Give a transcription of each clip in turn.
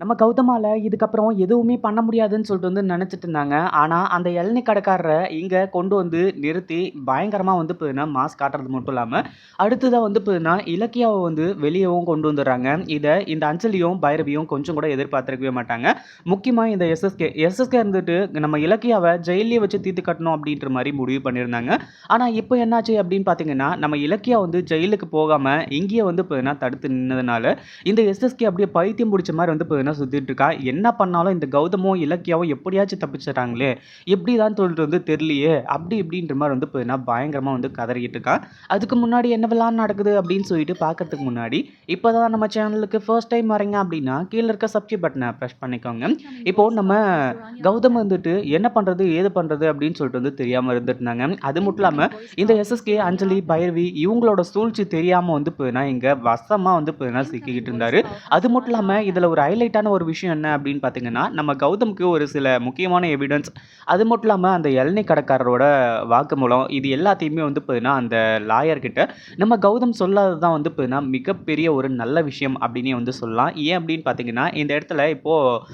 நம்ம கௌதமால இதுக்கப்புறம் எதுவுமே பண்ண முடியாதுன்னு சொல்லிட்டு வந்து நினச்சிட்டு இருந்தாங்க. ஆனால் அந்த இளநி கடைக்காரரை இங்கே கொண்டு வந்து நிறுத்தி, பயங்கரமாக வந்து பார்த்தீங்கன்னா, மாஸ் காட்டுறது மட்டும் இல்லாமல் அடுத்ததாக வந்து பார்த்தீங்கன்னா, இலக்கியாவை வந்து வெளியவும் கொண்டு வந்துடுறாங்க இதை இந்த அஞ்சலியும், பைரவியும் கொஞ்சம் கூட எதிர்பார்த்துருக்கவே மாட்டாங்க. முக்கியமாக இந்த எஸ்எஸ்கே எஸ்எஸ்கே இருந்துட்டு நம்ம இலக்கியாவை ஜெயிலே வச்சு தீர்த்து கட்டணும் அப்படின்ற மாதிரி முடிவு பண்ணியிருந்தாங்க. ஆனால் இப்போ என்னாச்சு அப்படின்னு பார்த்தீங்கன்னா, நம்ம இலக்கியா வந்து ஜெயிலுக்கு போகாமல் இங்கேயே வந்து பார்த்தீங்கன்னா, தடுத்து நின்னதுனால, இந்த எஸ்எஸ்கே அப்படியே பைத்தியம் பிடிச்ச மாதிரி வந்து பார்த்தீங்கன்னா சுத்திட்டு இருக்கா. என்ன பண்ணாலும் இந்த கௌதமும், இலக்கியாவும் எப்படியாச்சும் தப்பிச்சிடறாங்களே எப்படி தான் சொல்லிட்டு வந்து தெரியலையே! அப்படி இப்படின்ற மாதிரி வந்து பார்த்தீங்கன்னா, பயங்கரமா வந்து கதறிக்கிட்டு இருக்கா. அதுக்கு முன்னாடி என்னவெல்லாம் நடக்குது அப்படின்னு சொல்லிட்டு பார்க்கறதுக்கு முன்னாடி, இப்போ தான் நம்ம சேனலுக்கு ஃபர்ஸ்ட் டைம் வரீங்க அப்படின்னா, கீழ இருக்க சப்ஸ்கிரைப் பட்டனை பிரஸ் பண்ணிக்கோங்க. இப்போ நம்ம கௌதம் வந்துட்டு என்ன பண்றது? ஏது பண்றது? அப்படின்னு சொல்லிட்டு வந்து தெரியாம இருந்துட்டு இருந்தாங்க. அது மட்டும் இல்லாம, இந்த எஸ்எஸ்கே, அஞ்சலி, பைரவி இவங்களோட சூழ்ச்சி தெரியாம வந்து போயினா இங்க வசமா வந்து போயினா சிக்கிக்கிட்டு இருந்தாரு. அது மட்டும் இல்லாம, இதுல ஒரு ஹைலைட் ஹைலைட்டான ஒரு விஷயம் என்ன அப்படின்னு பார்த்தீங்கன்னா, நம்ம கௌதம்க்கு ஒரு சில முக்கியமான எவிடன்ஸ் அது மட்டும் இல்லாமல் அந்த இளநீ கடைக்காரரோட வாக்குமூலம் இது எல்லாத்தையுமே வந்து பார்த்தீங்கன்னா, அந்த லாயர்கிட்ட நம்ம கௌதம் சொல்லாதது தான் வந்து பார்த்தீங்கன்னா, மிகப்பெரிய ஒரு நல்ல விஷயம் அப்படின்னே வந்து சொல்லலாம். ஏன் அப்படின்னு பார்த்தீங்கன்னா, இந்த இடத்துல இப்போது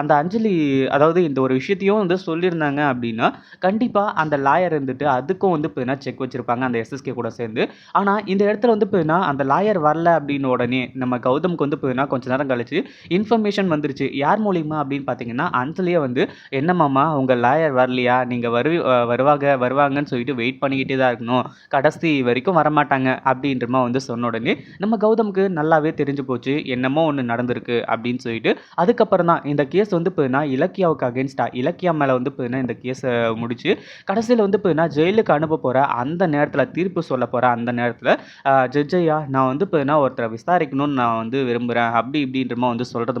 அந்த அஞ்சலி அதாவது இந்த ஒரு விஷயத்தையும் வந்து சொல்லியிருந்தாங்க அப்படின்னா, கண்டிப்பாக அந்த லாயர் இருந்துட்டு அதுக்கும் வந்து பார்த்தீங்கன்னா, செக் வச்சுருப்பாங்க அந்த எஸ்எஸ்கே கூட சேர்ந்து. ஆனால் இந்த இடத்துல வந்து பார்த்தீங்கன்னா, அந்த லாயர் வரல அப்படின்னு உடனே, நம்ம கௌதம்க்கு வந்து பார்த்தீங்கன்னா, கொஞ்ச நேரம் கழிச்சு இன்ஃபர் இன்ஃபர்மேஷன் வந்துருச்சு. யார் மூலியமா அப்படின்னு பார்த்தீங்கன்னா, அன்சலியே வந்து, "என்ன மாமா லாயர் வரலையா? நீங்கள் வருவி வருவாங்க வருவாங்கன்னு சொல்லிட்டு வெயிட் பண்ணிக்கிட்டே தான் இருக்கணும். கடைசி வரைக்கும் வரமாட்டாங்க." அப்படின்றமா வந்து சொன்ன உடனே, நம்ம கௌதமுக்கு நல்லாவே தெரிஞ்சு போச்சு. என்னமோ ஒன்று நடந்திருக்கு அப்படின்னு சொல்லிட்டு. அதுக்கப்புறம் தான் இந்த கேஸ் வந்து பார்த்தீங்கன்னா, இலக்கியாவுக்கு அகைன்ஸ்ட்டா இலக்கியா மேலே வந்து பார்த்தீங்கன்னா, இந்த கேஸை முடிச்சு, கடைசியில் வந்து பார்த்தீங்கன்னா, ஜெயிலுக்கு அனுப்ப போகிற அந்த நேரத்தில் தீர்ப்பு சொல்ல போகிற அந்த நேரத்தில் ஜட்ஜையா நான் வந்து பார்த்தீங்கன்னா, ஒருத்தரை விசாரிக்கணும்னு நான் வந்து விரும்புகிறேன் அப்படி இப்படின்றமா வந்து சொல்கிறது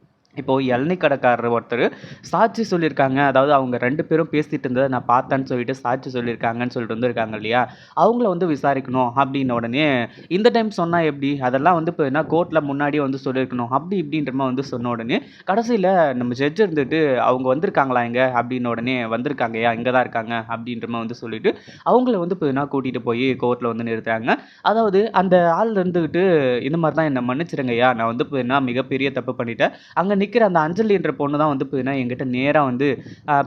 இப்போது இளநீ கடைக்காரர் ஒருத்தர் சாட்சி சொல்லியிருக்காங்க. அதாவது அவங்க ரெண்டு பேரும் பேசிட்டு இருந்ததை நான் பார்த்தேன்னு சொல்லிட்டு சாட்சி சொல்லியிருக்காங்கன்னு சொல்லிட்டு வந்துருக்காங்க இல்லையா? அவங்கள வந்து விசாரிக்கணும் அப்படின்ன உடனே, இந்த டைம் சொன்னால் எப்படி? அதெல்லாம் வந்து இப்போ என்ன கோர்ட்டில் முன்னாடியே வந்து சொல்லியிருக்கணும். அப்படி இப்படின்ற மாதிரி வந்து சொன்ன உடனே, கடைசியில் நம்ம ஜட்ஜ் இருந்துட்டு, "அவங்க வந்திருக்காங்களா இங்கே அப்படின்ன உடனே, "வந்திருக்காங்கய்யா, இங்கே தான் இருக்காங்க." அப்படின்ற மாதிரி வந்து சொல்லிட்டு, அவங்கள வந்து இப்போ என்ன கூட்டிகிட்டு போய் கோர்ட்டில் வந்து நிறுத்துறாங்க. அதாவது அந்த ஆள் இருந்துக்கிட்டு "இந்த மாதிரி தான் என்னை மன்னிச்சிருங்கய்யா நான் வந்து இப்போ என்ன மிகப்பெரிய தப்பு பண்ணிட்டேன்." அங்கே நிற்கிற அந்த அஞ்சலின்ற பொண்ணு தான் வந்து பார்த்தீங்கன்னா, என்கிட்ட நேராக வந்து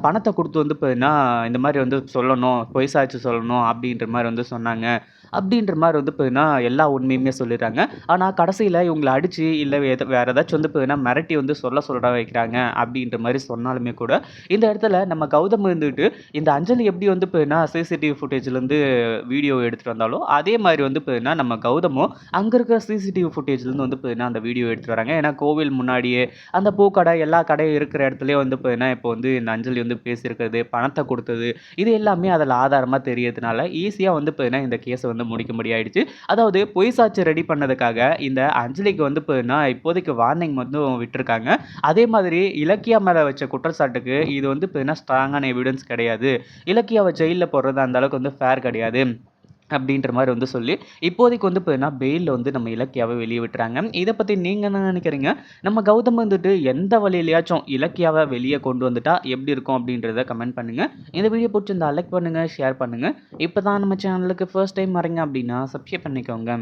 பணத்தை கொடுத்து வந்து பார்த்தீங்கன்னா, இந்த மாதிரி வந்து சொல்லணும், பொய் சாய்ச்சி சொல்லணும் அப்படின்ற மாதிரி வந்து சொன்னாங்க. அப்படின்ற மாதிரி வந்து பார்த்தீங்கன்னா, எல்லா உண்மையுமே சொல்லிடுறாங்க. ஆனால் கடைசியில் இவங்கள அடித்து இல்லை வேறு வேறு ஏதாச்சும் வந்து பார்த்தீங்கன்னா, மிரட்டி வந்து சொல்ல சொல்ல வைக்கிறாங்க அப்படின்ற மாதிரி சொன்னாலுமே கூட, இந்த இடத்துல நம்ம கௌதம் இருந்துட்டு, இந்த அஞ்சலி எப்படி வந்து பார்த்தீங்கன்னா, சிசிடிவி ஃபுட்டேஜ்லேருந்து வீடியோ எடுத்துகிட்டு வந்தாலோ, அதே மாதிரி வந்து பார்த்தீங்கன்னா, நம்ம கௌதமும் அங்கே இருக்கிற சிசிடிவி ஃபுட்டேஜ்லேருந்து வந்து பார்த்தீங்கன்னா, அந்த வீடியோ எடுத்து வராங்க. ஏன்னா, கோவில் முன்னாடியே அந்த பூக்கடை, எல்லா கடையும் இருக்கிற இடத்துலையே வந்து பார்த்தீங்கன்னா, இப்போ வந்து இந்த அஞ்சலி வந்து பேசியிருக்கிறது, பணத்தை கொடுத்தது இது எல்லாமே அதில் ஆதாரமாக தெரியறதுனால, ஈஸியாக வந்து பார்த்தீங்கன்னா, இந்த கேஸை வந்து முடிக்கும்படி ஆயிடுச்சு. அதாவது பொய் சாட்சி ரெடி பண்ணதுக்காக, இந்த அஞ்சலிக்கு வந்து பார்த்தீங்கன்னா, இப்போதைக்கு வார்னிங் வந்து விட்டுருக்காங்க. அதே மாதிரி இலக்கியா மேலே வச்ச குற்றச்சாட்டுக்கு, இது வந்து இப்போ ஸ்ட்ராங்கான எவிடன்ஸ் கிடையாது. இலக்கியாவை ஜெயிலில் போடுறது அந்த அளவுக்கு வந்து ஃபேர் கிடையாது. அப்படின்ற மாதிரி வந்து சொல்லி, இப்போதைக்கு வந்து பார்த்தீங்கன்னா, பெயிலில் வந்து நம்ம இலக்கியாவை வெளியே விட்டுறாங்க. இதை பற்றி நீங்கள் என்ன நினைக்கிறீங்க? நம்ம கௌதம் வந்துட்டு எந்த வழியிலையாச்சும் இலக்கியாவை வெளியே கொண்டு வந்துட்டா எப்படி இருக்கும்? அப்படின்றத கமெண்ட் பண்ணுங்கள் இந்த வீடியோ பிடிச்சிருந்தா லைக் பண்ணுங்க, ஷேர் பண்ணுங்கள் இப்போ தான் நம்ம சேனலுக்கு ஃபர்ஸ்ட் டைம் வரீங்க அப்படின்னா, சப்ஸ்கிரைப் பண்ணிக்கோங்க.